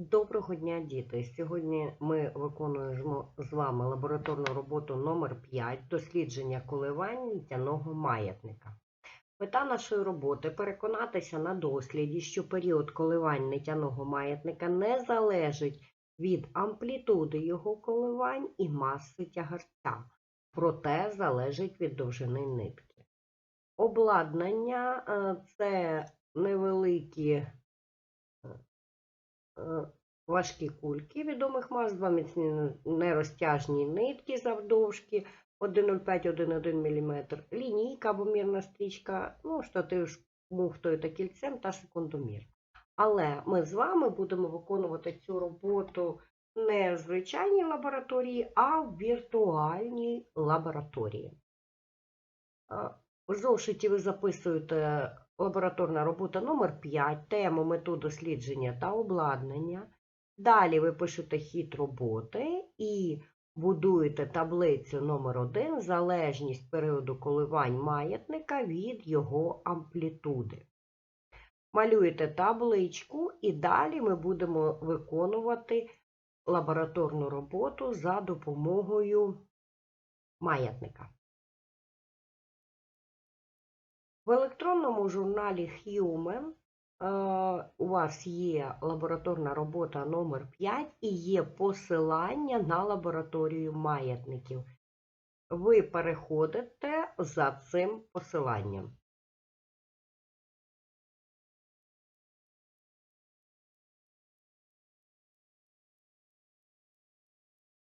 Доброго дня, діти! Сьогодні ми виконуємо з вами лабораторну роботу номер 5 дослідження коливань літяного маятника. Мета нашої роботи переконатися на досліді, що період коливань літяного маятника не залежить від амплітуди його коливань і маси тягарця, проте залежить від довжини нитки. Обладнання е, це невеликі важкі кульки відомих мас, два міцні нерозтяжні нитки завдовжки 1,05-1,1 мм, лінійка або мірна стрічка, ну, штатив муфтою та кільцем та секундомір. Але ми з вами будемо виконувати цю роботу не в звичайній лабораторії, а в віртуальній лабораторії. Е, В зошиті ви записуєте лабораторна робота номер 5, тему, мету дослідження та обладнання. Далі ви пишете хід роботи і будуєте таблицю номер 1 залежність періоду коливань маятника від його амплітуди. Малюєте табличку і далі ми будемо виконувати лабораторну роботу за допомогою маятника. В електронному журналі Human е, у вас є лабораторна робота номер 5 і є посилання на лабораторію маятників. Ви переходите за цим посиланням.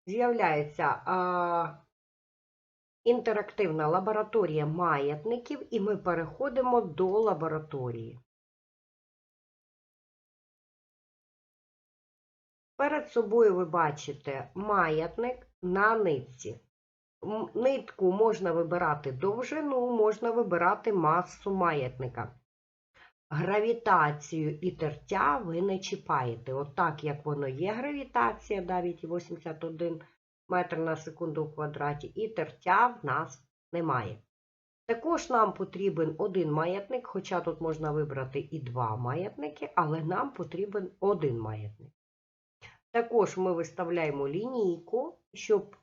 З'являється інтерактивна лабораторія маятників, і ми переходимо до лабораторії. Перед собою ви бачите маятник на нитці. Нитку можна вибирати довжину, можна вибирати масу маятника. Гравітацію і тертя ви не чіпаєте. Отак, як воно є гравітація, 9,81 метр на секунду в квадраті, і тертя в нас немає. Також нам потрібен один маятник, хоча тут можна вибрати і два маятники, але нам потрібен один маятник. Також ми виставляємо лінійку, щоб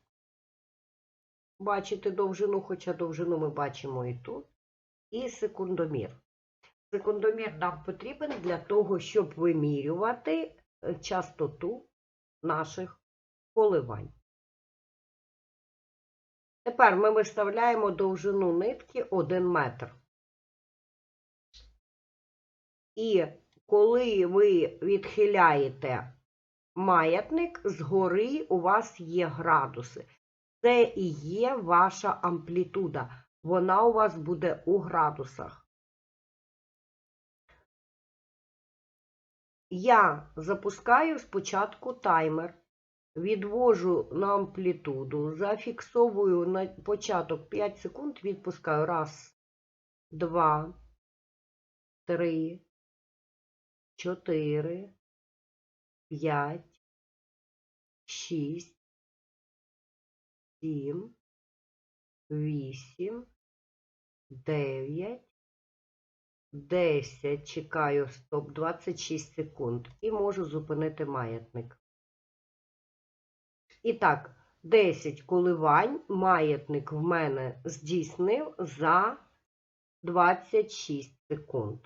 бачити довжину, хоча довжину ми бачимо і тут, і секундомір. Секундомір нам потрібен для того, щоб вимірювати е, частоту наших коливань. Тепер ми виставляємо довжину нитки 1 метр. І коли ви відхиляєте маятник, згори у вас є градуси. Це і є ваша амплітуда. Вона у вас буде у градусах. Я запускаю спочатку таймер, відвожу на амплітуду, зафіксовую на початок 5 секунд, відпускаю. Раз, два, три, чотири, п'ять, шість, сім, вісім, дев'ять. 10, чекаю, стоп, 26 секунд. І можу зупинити маятник. І так, 10 коливань маятник в мене здійснив за 26 секунд.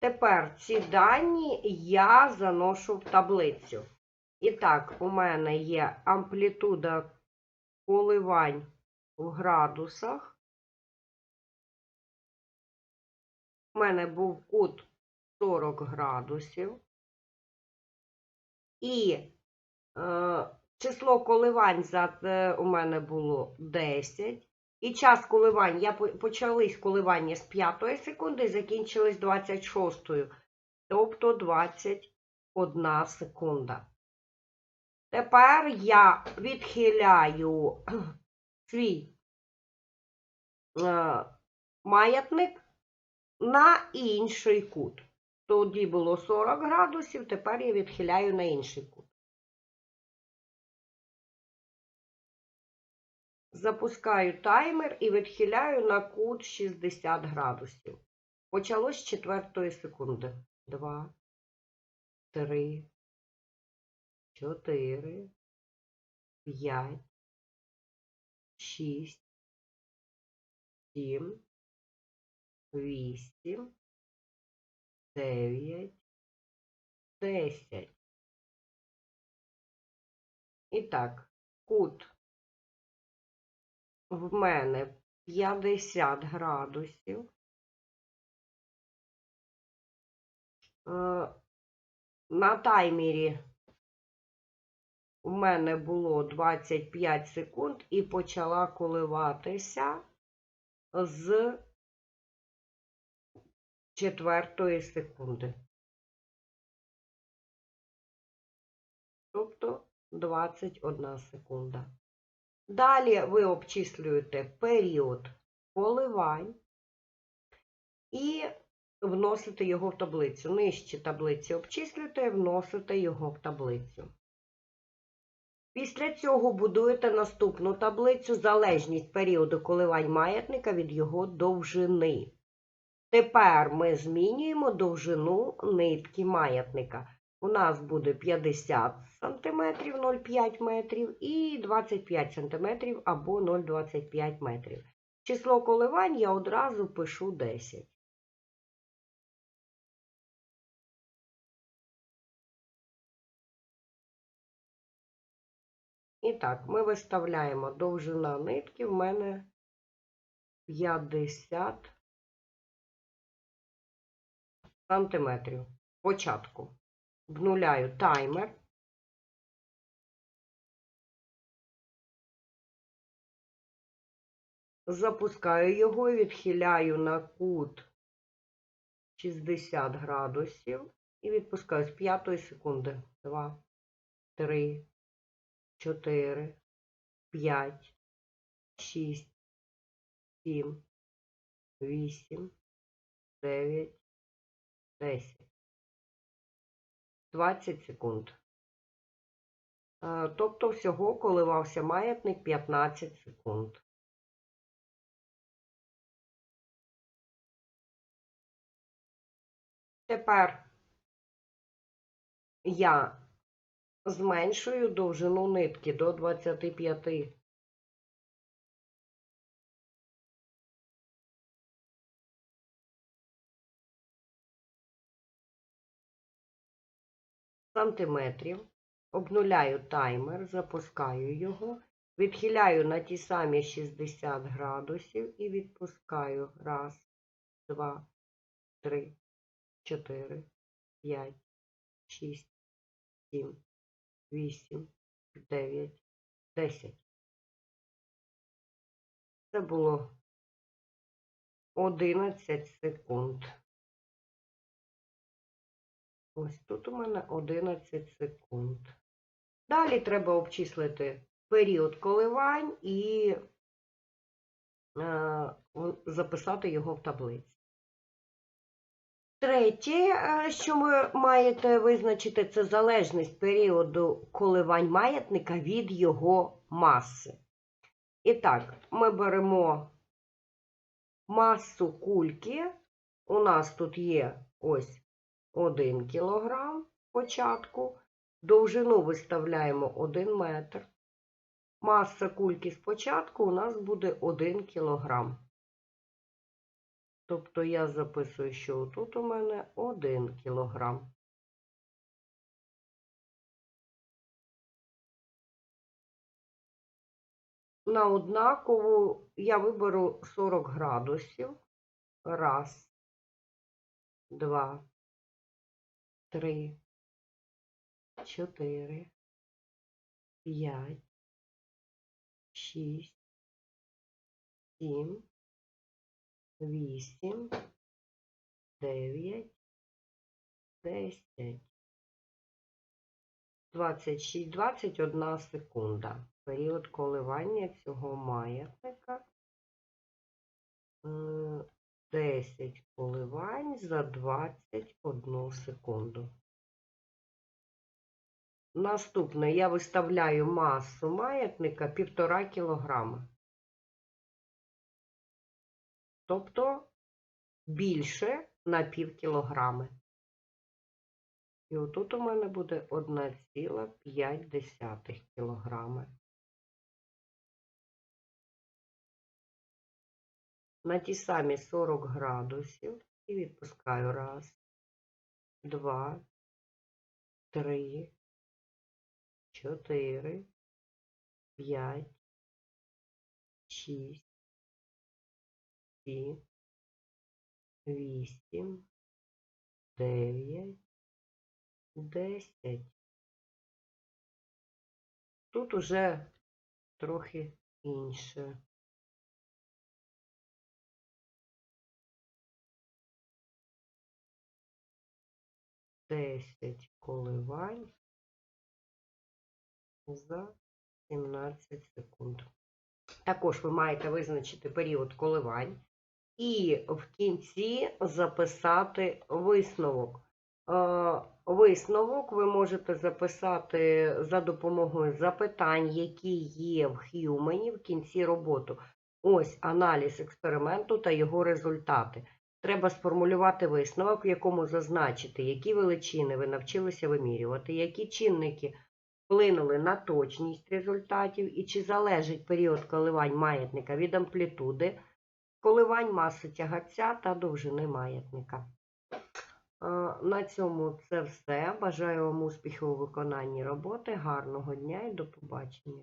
Тепер ці дані я заношу в таблицю. І так, у мене є амплітуда коливань в градусах. У мене був кут 40 градусів. І число коливань е, у мене було 10. І час коливань, я почались коливання з 5 секунди і закінчились 26, тобто 21 секунда. Тепер я відхиляю свій е, маятник на інший кут. Тоді було 40 градусів, тепер я відхиляю на інший кут. Запускаю таймер і відхиляю на кут 60 градусів. Почалось з четвертої секунди. 2, три, чотири, п'ять, шість, сім, вісім, дев'ять, десять. І так, кут в мене 50 градусів. Е, На таймері у мене було 25 секунд і почала коливатися з четвертої секунди. Тобто 21 секунда. Далі ви обчислюєте період коливань і вносите його в таблицю. Нижче таблиці обчислюєте і вносите його в таблицю. Після цього будуєте наступну таблицю залежність періоду коливань маятника від його довжини. Тепер ми змінюємо довжину нитки маятника. У нас буде 50 см 0,5 метрів і 25 см або 0,25 метрів. Число коливань я одразу пишу 10. І так, ми виставляємо довжина нитки в мене 50 сантиметрів. Початку. Обнуляю таймер. Запускаю його і відхиляю на кут 60 градусів і відпускаю з 5 секунди. 2, 3, 4, 5, 6, 7, 8, 9, 10. 20 секунд. Е, Тобто всього коливався маятник 15 секунд. Тепер я зменшую довжину нитки до 25. Сантиметрів, обнуляю таймер, запускаю його, відхиляю на ті самі 60 градусів і відпускаю. Раз, два, три, чотири, п'ять, шість, сім, вісім, дев'ять, десять. Це було 11 секунд. Ось тут у мене 11 секунд. Далі треба обчислити період коливань і е, записати його в таблиці. Третє, е, що ви маєте визначити, це залежність періоду коливань маятника від його маси. І так, ми беремо масу кульки. У нас тут є ось 1 кг початку, довжину виставляємо 1 метр. Маса кульки спочатку у нас буде 1 кг. Тобто я записую, що тут у мене 1 кг. На однакову я виберу 40 градусів. Раз, два, три, чотири, п'ять, шість, сім, вісім, дев'ять, десять. 26, 21 секунда. Період коливання цього маятника. 10 коливань за 21 секунду. Наступне я виставляю масу маятника 1,5 кг. Тобто більше на пів кілограми. І отут у мене буде 1,5 кілограми. На ті самі 40 градусів. І відпускаю. Раз, два, три, чотири, п'ять, шість, сім, вісім, дев'ять, десять. Тут уже трохи інше. Десять коливань за 17 секунд. Також ви маєте визначити період коливань і в кінці записати висновок. Е, Висновок ви можете записати за допомогою запитань, які є в Хьюмені в кінці роботи. Ось аналіз експерименту та його результати. Треба сформулювати висновок, в якому зазначити, які величини ви навчилися вимірювати, які чинники вплинули на точність результатів і чи залежить період коливань маятника від амплітуди коливань маси тягача та довжини маятника. Е, На цьому це все. Бажаю вам успіху у виконанні роботи. Гарного дня і до побачення.